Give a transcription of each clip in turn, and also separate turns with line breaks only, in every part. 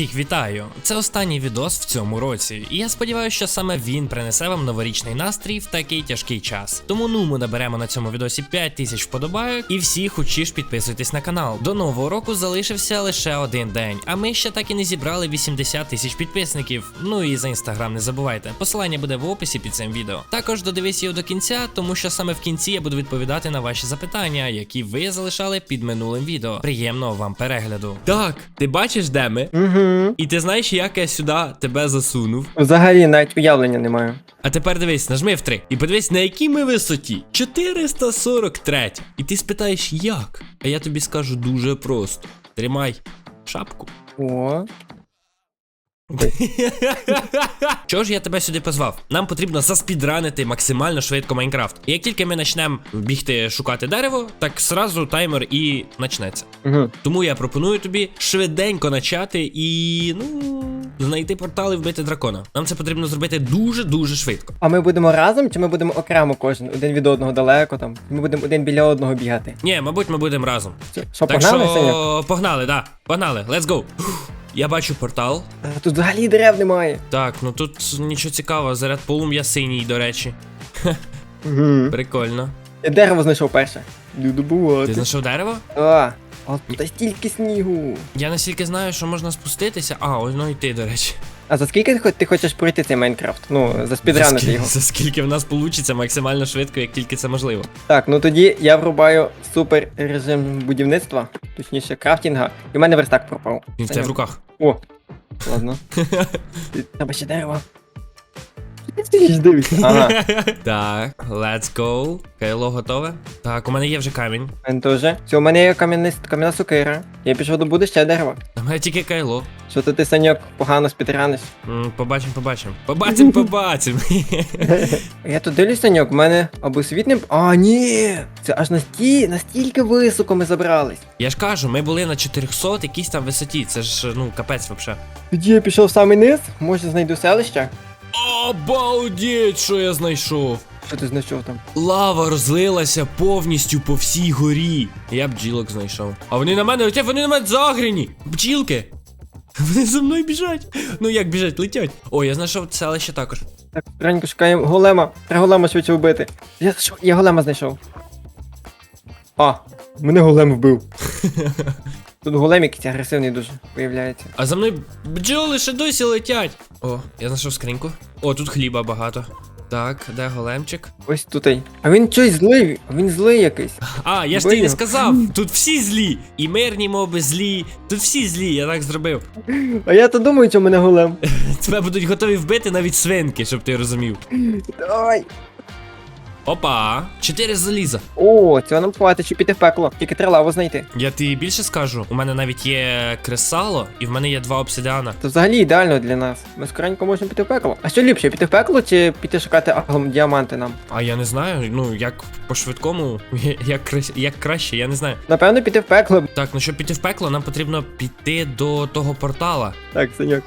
Всіх вітаю! Це останній відос в цьому році, і я сподіваюся, що саме він принесе вам новорічний настрій в такий тяжкий час. Тому ну ми наберемо на цьому відосі 5 тисяч вподобайок, і всі хочі ж підписуйтесь на канал. До нового року залишився лише один день, а ми ще так і не зібрали 80 тисяч підписників. Ну і за інстаграм не забувайте. Посилання буде в описі під цим відео. Також додивись його до кінця, тому що саме в кінці я буду відповідати на ваші запитання, які ви залишали під минулим відео. Приємного вам перегляду. Так, ти бачиш, де ми?
Угу.
І ти знаєш, як я сюди тебе засунув?
Взагалі навіть уявлення не маю.
А тепер дивись, нажми в 3. І подивись, на якій ми висоті. 443. І ти спитаєш, як? А я тобі скажу дуже просто. Тримай шапку.
О,
Чого ж я тебе сюди позвав? Нам потрібно заспідранити максимально швидко Майнкрафт. І як тільки ми почнемо бігти шукати дерево, так сразу таймер і почнеться.
угу.
Тому я пропоную тобі швиденько начати і ну знайти портал і вбити дракона. Нам це потрібно зробити дуже дуже швидко.
А ми будемо разом, чи ми будемо окремо кожен один від одного далеко там? Ми будемо один біля одного бігати.
Ні, мабуть, ми будемо разом.
Що, що
Так
погнали, Сеня?
що погнали, да. Погнали, let's go. Я бачу портал.
А Тут взагалі дерев немає.
Так, ну тут нічого цікавого, заряд полум'я синій, до речі.
Угу.
Прикольно.
Я дерево знайшов перше.
Ти знайшов дерево?
А, а тут стільки снігу.
Я настільки знаю, що можна спуститися. А, ось ну ти, до речі.
А за скільки ти хочеш пройти цей Майнкрафт? Ну, за
За
спідранити
скільки,
його.
за скільки в нас вийде максимально швидко, як тільки це можливо.
Так, ну тоді я врубаю супер режим будівництва, точніше крафтінга, і в мене верстак пропав.
Він в тебе в руках.
О, ладно. Треба ще дерево. Дивишся. Ага,
Так, let's go. Кайло готове. Так, у мене є вже камінь.
в мене теж. Все, у мене є кам'яна сукира. Я пішов добуду ще дерево.
У мене тільки кайло.
Що то ти саньок погано спідраниш.
М, Побачимо, побачимо. Побачимо, побачимо.
Я тут дивлюсь, саньок, в мене або світ не. А, ні! Це аж насті... настільки високо ми забрались.
Я ж кажу, ми були на 400 якійсь там висоті. Це ж ну капець вообще.
Тоді я пішов в самий низ, може знайду селище.
Обалдеть, що я знайшов.
Що ти знайшов там?
Лава розлилася повністю по всій горі. Я бджілок знайшов. А вони на мене летять, вони на мене загрені. Бджілки. Вони за мною біжать. Ну як біжать, летять. О, я знайшов селище також.
Так, ранько шукаємо голема. Треба голема швидше вбити. Я, знайшов- я голема знайшов. А, мене голем вбив. Тут голем якийсь агресивний дуже виявляється.
А за мною бджоли ще досі летять. О, я знайшов скриньку. О, тут хліба багато. Так, де големчик?
Ось тут. А він щось злий, він злий якийсь.
А, я ж тобі не сказав. Тут всі злі. І мирні моби злі. Тут всі злі, я так зробив.
А я то думаю, що мене голем.
Тебе будуть готові вбити навіть свинки, щоб ти розумів.
Давай.
Опа, чотири заліза.
О, цього нам хватить, щоб піти в пекло. Тільки треба лаву знайти.
Я тобі більше скажу, у мене навіть є кресало, і в мене є два обсидіана.
Це взагалі ідеально для нас. Ми скоренько можемо піти в пекло. А що ліпше, піти в пекло чи піти шукати аглом діаманти нам?
А я не знаю, ну як по швидкому, як, як краще, я не знаю.
Напевно, піти в пекло.
Так, ну щоб піти в пекло, нам потрібно піти до того портала.
Так, Саньок.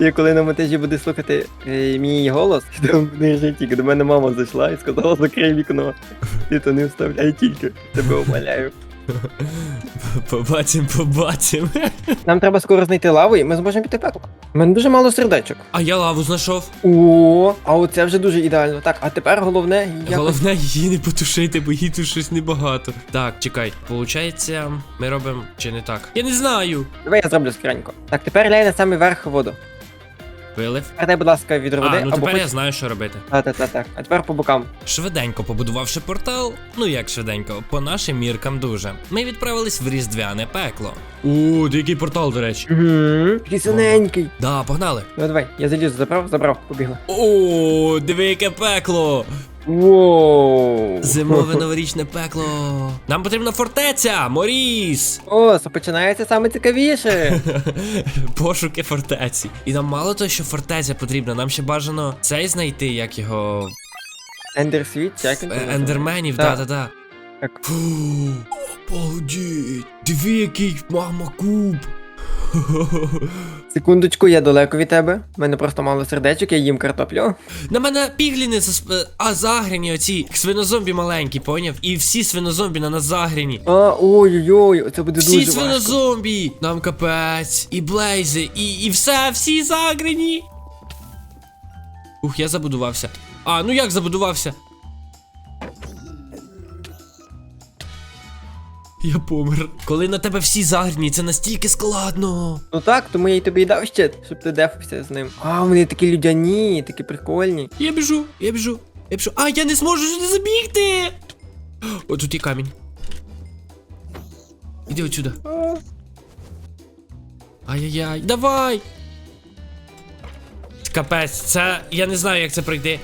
І коли на монтажі буде слухати е, мій голос, то не ржи. До мене мама зайшла і сказала, закрий вікно. Ти то не вставляй тільки. Тебе умоляю.
Побачим, побачим.
Нам треба скоро знайти лаву, і ми зможемо піти в пекло. У мене дуже мало сердечок.
А я лаву знайшов.
О, а оце вже дуже ідеально. Так, а тепер головне якось...
Головне її не потушити, бо її тут щось небагато. Так, чекай, получається, ми робимо чи не так? Я не знаю.
Давай я зроблю скоренько. Так, тепер ляй на самий верх воду.
Вилив.
Передай, будь ласка, від води,
А, ну
або
тепер
хоч...
я знаю, що робити.
Так, так, так, так. А тепер по бокам.
Швиденько побудувавши портал, ну як швиденько, по нашим міркам дуже. Ми відправились в різдвяне пекло. У, який портал, до речі.
Угу. Такий синенький.
Да, погнали.
Ну давай, я залізу, забрав, забрав, побігли.
О, диви, яке пекло!
Воу.
Зимове новорічне пекло. Нам потрібна фортеця, Моріс!
О, це починається саме цікавіше.
Пошуки фортеці. І нам мало того, що фортеця потрібна, нам ще бажано цей знайти, як його.
Ендер світ, як він
е, Ендерменів,
Так.
да-да-да.
Так.
Фу, обалдеть. Диви, який мама куб.
Секундочку, я далеко від тебе. У мене просто мало сердечок, я їм картоплю.
На мене пігліни засп... а загрені оці свинозомбі маленькі, поняв? І всі свинозомбі на нас загрені.
А, ой-ой-ой, це буде
Всі
дуже важко.
свинозомбі! Нам капець, і блейзи, і, і все, всі загрені. Ух, я забудувався. А, ну як забудувався? Я помер. Коли на тебе всі загрені, це настільки складно.
Ну так, тому я й тобі і дав щит, щоб ти дефався з ним. А, вони такі людяні, такі прикольні.
Я біжу, я біжу, я біжу. А, я не зможу сюди забігти. О, тут є камінь. Іди отсюда. Ай-яй-яй, давай! Капець, це. Я не знаю, як це пройти.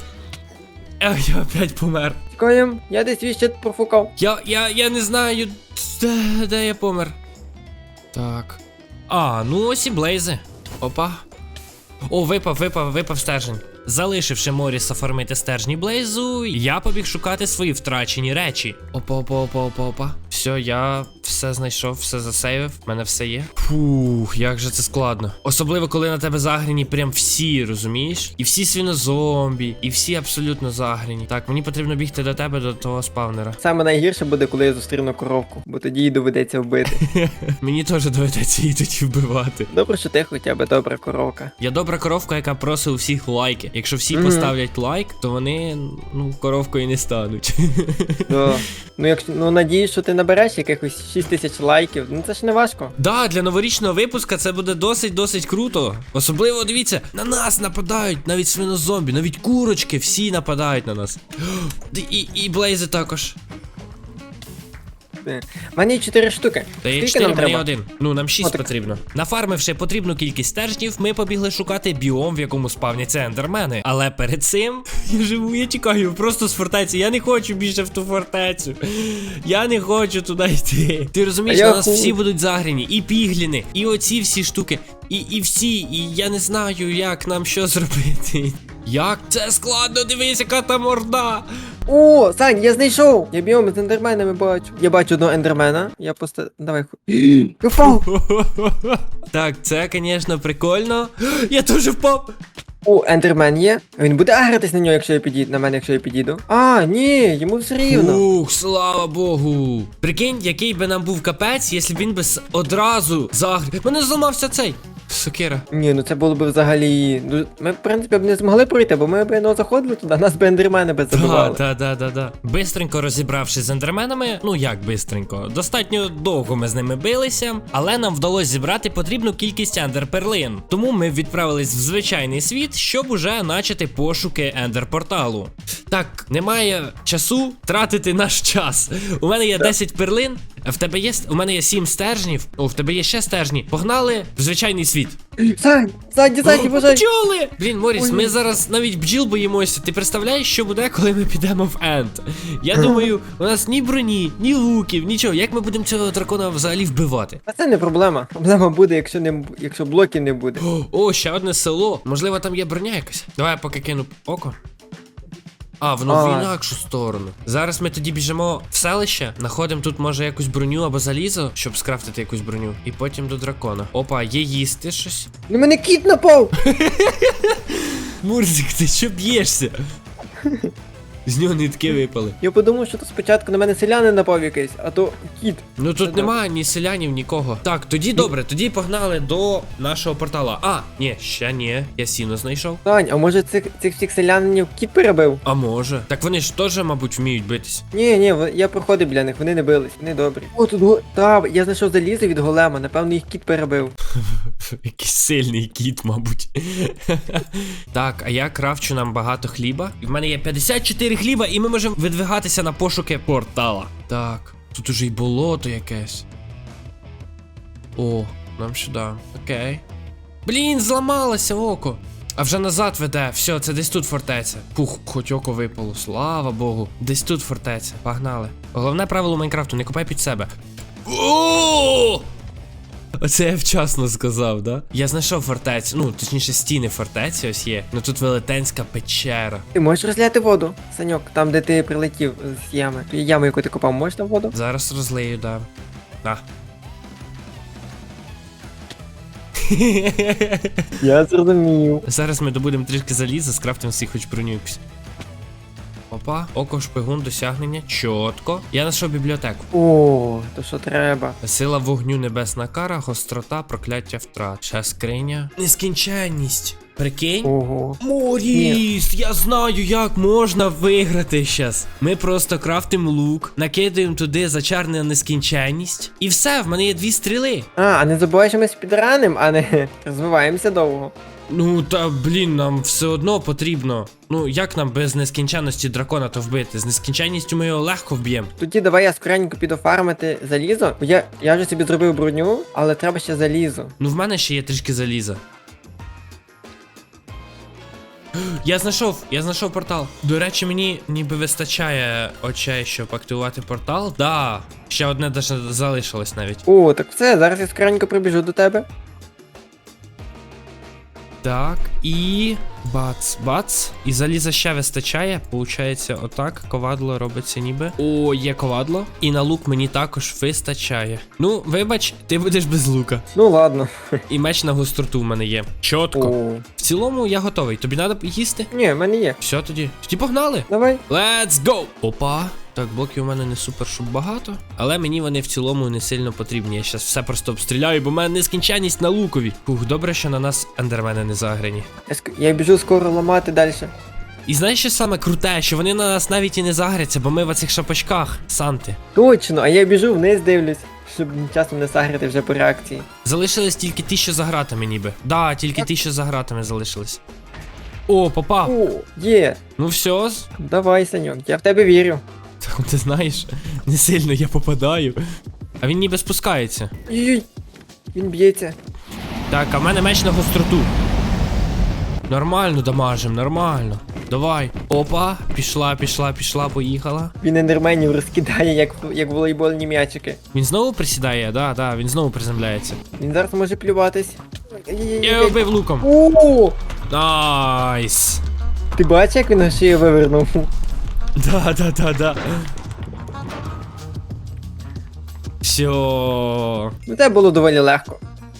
Ех, я опять помер.
Тікаєм, я десь свій щит профукав.
Я. я. я не знаю. Де, де я помер. Так. А, ну ось і блейзи. Опа. О, випав, випав, випав стержень. Залишивши Моріса оформити стержні Блейзу, я побіг шукати свої втрачені речі. Опа, опа, опа, опа, опа. Все, я все знайшов, все засейвив, в мене все є. Фух, як же це складно. Особливо, коли на тебе загрені прям всі, розумієш? І всі свінозомбі, і всі абсолютно загрені. Так, мені потрібно бігти до тебе, до того спавнера.
Саме найгірше буде, коли я зустріну коровку, бо тоді її доведеться вбити.
Мені теж доведеться її тоді вбивати.
Добре, що ти хоча б добра коровка.
Я добра коровка, яка просить у всіх лайки. Якщо всі поставлять лайк, то вони ну коровкою не стануть.
Ну, ну якщо ну надіюсь, що ти набереш якихось 6 тисяч лайків, ну це ж не важко.
Да, для новорічного випуска це буде досить досить круто. Особливо дивіться, на нас нападають навіть свинозомбі, навіть курочки, всі нападають на нас. І, і, і блейзи також.
Е, є 4 штуки.
Та є
Скільки
4,
нам
мені
треба?
один. Ну, нам 6
О, так-
потрібно. Нафармивши потрібну кількість стержнів, ми побігли шукати біом, в якому спавняться ендермени. Але перед цим я живу, я тікаю просто з фортеці. Я не хочу більше в ту фортецю. Я не хочу туди йти. Ти розумієш,
А я
на нас
ху-
всі будуть загрені, і пігліни, і оці всі штуки, і, і всі, і я не знаю, як нам що зробити. Як це складно, дивись, яка там орда.
О, Сань, я знайшов! Я біом з ендерменами бачу. Я бачу одного ендермена. Я просто. Давай. ху- Я впав!
Так, це, звісно, прикольно. Я теж впав.
О, ендермен є. Він буде агритись на нього, якщо я підійду. На мене, якщо я підійду. А, ні, йому все рівно.
Ух, слава Богу. Прикинь, який би нам був капець, якщо б він би одразу загр... Мене зламався цей. Сокира.
Ні, ну це було б взагалі. Ну, ми, в принципі, б не змогли пройти, бо ми б ну, заходили туди, нас би ендермени би забивали.
да, да, да, да. Бистренько розібравшись з ендерменами, ну як бистренько, достатньо довго ми з ними билися, але нам вдалося зібрати потрібну кількість ендерперлин. Тому ми відправились в звичайний світ, щоб уже начати пошуки ендерпорталу. Так, немає часу тратити наш час. У мене є 10 перлин, в тебе є. У мене є 7 стержнів. О, в тебе є ще стержні. Погнали в звичайний світ.
Сань, ззаді, ззаді, бажай.
Бджоли! Блін, Моріс, ми зараз навіть бджіл боїмося. Ти представляєш, що буде, коли ми підемо в Енд? Я думаю, у нас ні броні, ні луків, нічого. Як ми будемо цього дракона взагалі вбивати?
А це не проблема. Проблема буде, якщо не якщо блоків не буде.
О, о, ще одне село. Можливо, там є броня якась. Давай я поки кину око. А, воно в інакшу сторону. Зараз ми тоді біжимо в селище, знаходимо тут, може, якусь броню або залізо, щоб скрафтити якусь броню. І потім до дракона. Опа, є їсти щось.
На мене кіт напав!
Мурзик, ти що б'єшся? З нього нитки випали.
Я подумав, що то спочатку на мене селянин напав якийсь, а то кіт.
Ну тут
Це
немає ні селянів, нікого. Так, тоді добре, тоді погнали до нашого портала. А, ні, ще ні. Я сіно знайшов.
Сань, а може цих, цих всіх селянинів кіт перебив?
А може. Так вони ж теж, мабуть, вміють битись.
Ні, ні, я проходив біля них, вони не бились, вони добрі. О, тут го... Та, я знайшов залізо від голема, напевно, їх кіт перебив.
Якийсь сильний кіт, мабуть. так, а я крафчу нам багато хліба. І в мене є 54 хліба, і ми можемо видвигатися на пошуки портала. Так, тут уже й болото якесь. О, нам сюди. Окей. Блін, зламалося око. А вже назад веде. Все, це десь тут фортеця. Фух, хоч око випало. Слава Богу. Десь тут фортеця. Погнали. Головне правило Майнкрафту, не копай під себе. О! Оце я вчасно сказав, да? Я знайшов фортецю, ну, точніше, стіни фортеці ось є. Ну тут велетенська печера.
Ти можеш розляти воду, Саньок, там, де ти прилетів з ями. Ту яму, яку ти копав, можеш там воду?
Зараз розлию, да. На.
Я зрозумів.
Зараз ми добудемо трішки заліза, скрафтимо всі хоч броню якусь. Опа, око шпигун, досягнення. Чотко. Я знайшов бібліотеку.
О, то що треба.
Сила вогню, небесна кара, гострота, прокляття втрат. Ще скриня. Нескінченність. Прикинь?
Ого.
Моріс, я знаю, як можна виграти щас. Ми просто крафтимо лук, накидаємо туди зачарнену нескінченність. І все, в мене є дві стріли.
А, а не забувай, що ми спідраним, а не розвиваємося довго.
Ну та блін, нам все одно потрібно. Ну як нам без нескінченності дракона то вбити? З нескінченністю ми його легко вб'ємо.
Тоді давай я скоренько піду фармити залізо. Бо Я, я вже собі зробив броню, але треба ще залізо.
Ну в мене ще є трішки заліза. Я знайшов, я знайшов портал. До речі, мені ніби вистачає очей, щоб активувати портал. Да, ще одне даже залишилось навіть.
О, так все, зараз я скоренько прибіжу до тебе.
Так, і. Бац, бац. І заліза ще вистачає. Получається, отак. Ковадло робиться ніби. О, є ковадло. І на лук мені також вистачає. Ну, вибач, ти будеш без лука.
Ну ладно.
І меч на гостроту в мене є. Чотко.
О.
В цілому я готовий. Тобі треба їсти?
Ні, в мене є.
Все тоді. Тоді погнали.
Давай.
Let's go! Опа. Так, блоків у мене не супер, щоб багато. Але мені вони в цілому не сильно потрібні. Я зараз все просто обстріляю, бо в мене нескінченність на лукові. Фух, добре, що на нас ендермени не загрені.
Я, біжу скоро ламати далі.
І знаєш, що саме круте, що вони на нас навіть і не загряться, бо ми в оцих шапочках, Санти.
Точно, а я біжу вниз дивлюсь, щоб часом не сагрити вже по реакції.
Залишились тільки ті, що за гратами ніби. Да, тільки ті, що за гратами залишились. О, попав.
О, є.
Ну все.
Давай, Саньок, я в тебе вірю.
Так, ти знаєш, не сильно я попадаю. А він ніби спускається.
Ой, він б'ється.
Так, а в мене меч на гостроту. Нормально дамажим, нормально. Давай. Опа, пішла, пішла, пішла, поїхала.
Він ендерменів розкидає, як, як волейбольні м'ячики.
Він знову присідає, да, да, він знову приземляється.
Він зараз може плюватись.
Я його вбив луком.
О,
Найс.
ти бачиш, як він на шию вивернув?
Да, да, да, да. Все.
Ну це було доволі легко.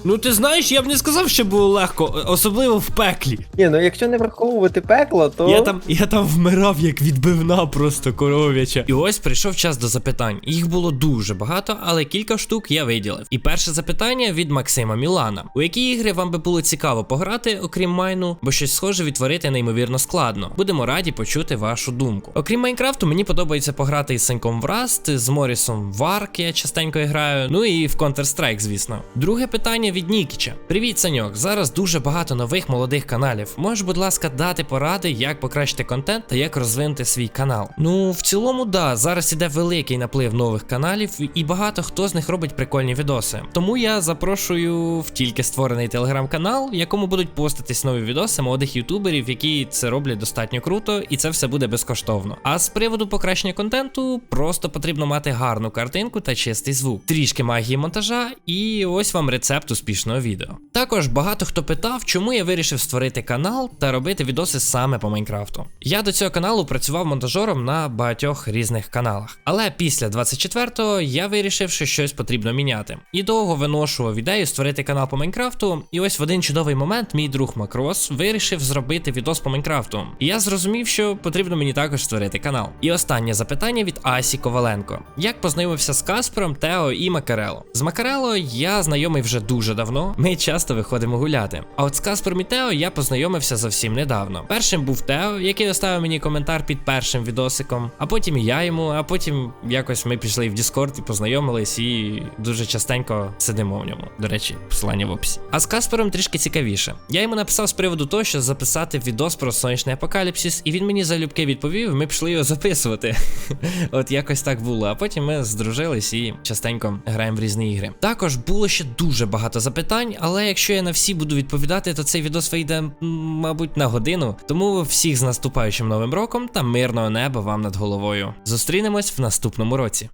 Ну ти знаєш, я б не сказав, що було легко, особливо в пеклі.
Ні, ну якщо не враховувати пекло, то.
Я там, я там вмирав як відбивна просто коров'яча. І ось прийшов час до запитань. Їх було дуже багато, але кілька штук я виділив. І перше запитання від Максима Мілана: у які ігри вам би було цікаво пограти, окрім майну, бо щось схоже відтворити неймовірно складно. Будемо раді почути вашу думку. Окрім Майнкрафту, мені подобається пограти із Саньком в Rust, з Морісом в Ark я частенько граю. Ну і в Counter-Strike, звісно. Друге питання від Нікіча. Привіт, Саньок. Зараз дуже багато нових молодих каналів. Можеш, будь ласка, дати поради, як покращити контент та як розвинути свій канал. Ну, в цілому, да, зараз іде великий наплив нових каналів, і багато хто з них робить прикольні відоси. Тому я запрошую в тільки створений телеграм-канал, в якому будуть поститись нові відоси молодих ютуберів, які це роблять достатньо круто, і це все буде безкоштовно. А з приводу покращення контенту, просто потрібно мати гарну картинку та чистий звук, трішки магії монтажа, і ось вам рецепт успішного відео. Також багато хто питав, чому я вирішив створити канал та робити відоси саме по Майнкрафту. Я до цього каналу працював монтажером на багатьох різних каналах. Але після 24-го я вирішив, що щось потрібно міняти. І довго виношував ідею створити канал по Майнкрафту. І ось в один чудовий момент мій друг Макрос вирішив зробити відос по Майнкрафту. І я зрозумів, що потрібно мені також створити канал. І останнє запитання від Асі Коваленко: як познайомився з Каспером, Тео і Макарело? З Макарело я знайомий вже дуже давно. Ми часто виходимо гуляти. А от з Каспером і Тео я познайомився зовсім недавно. Першим був Тео, який оставив мені коментар під першим відосиком, а потім я йому, а потім якось ми пішли в Discord і познайомились, і дуже частенько сидимо в ньому. До речі, посилання в описі. А з Каспером трішки цікавіше. Я йому написав з приводу того, що записати відос про сонячний апокаліпсис, і він мені залюбки відповів. Ми пішли його записувати. От якось так було. А потім ми здружились і частенько граємо в різні ігри. Також було ще дуже багато запитань, але якщо я на всі буду відповідати, то цей відос вийде, мабуть, на годину. Тому всіх з наступаючим новим роком та мирного неба вам над головою. Зустрінемось в наступному році.